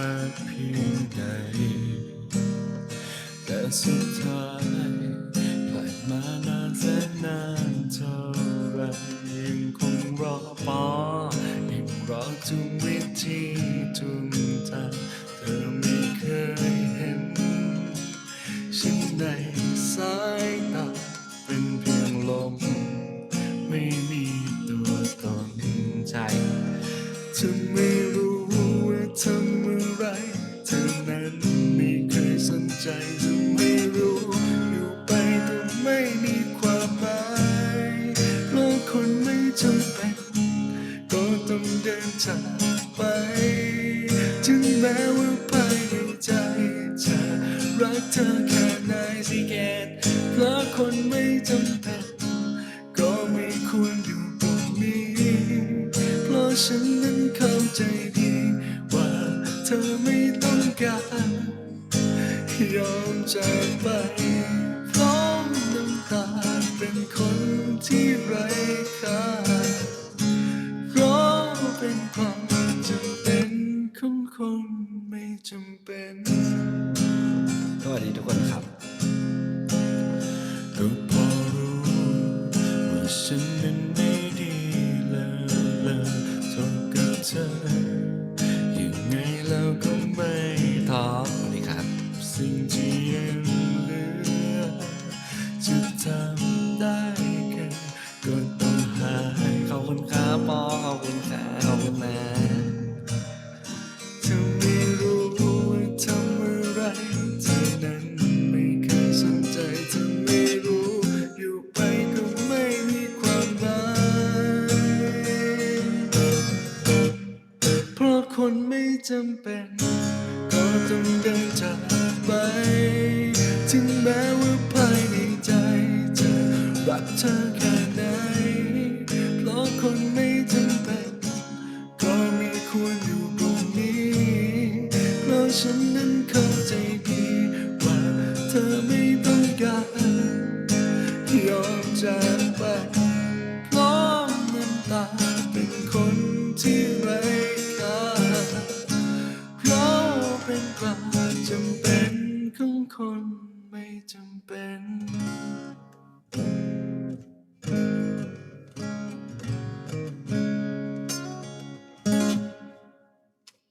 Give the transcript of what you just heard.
มากเพียงใด แต่สุดท้ายผ่านมานานแสนนานเท่าไรยังคงรอปอยังรอทุกวิธีทุกทางเธอไม่เคยเห็น ฉันในสายตาเป็นเพียงลม ไม่มีตัวตนใจเธอไม่ นั้นไม่เคยสนใจเธอไม่รู้ อยู่ไปก็ไม่มีความหมายเพราะคนไม่จำเป็นก็ต้องเดินจากไป ถึงแม้ว่าภายในใจจะรักเธอแค่ไหนสิเกตเพราะคนไม่จำเป็นก็ไม่ควรอยู่ตรงนี้ เพราะฉันนั้นเข้าใจดี ธอไม่ต้องการยอมจากไปพร้อมน้ำตาเป็นคนที่ไร้ค่าเพราะเป็นความจำเป็นของคนไม่จำเป็นสวัสดีทุกคนครับก็พอรู้ว่าฉันนั้นไม่ดีเลยเลยเท่ากับเธอยังไง แล้วก็ไม่ทอสวัสดีครับ สิ่งที่ยังเหลือจะทำได้แค่ก็ต้องหายขอบคุณครับปอขอบคุณครับ คนไม่จำเป็น ก็ต้องเดินจากไป ถึงแม้ว่าภายในใจจะรักเธอแค่ไหน เพราะคนไม่จำเป็น ก็ไม่ควรอยู่ตรงนี้เพราะฉันนั้นเข้าใจดีว่าเธอไม่ต้องการยอมจากไป เป็น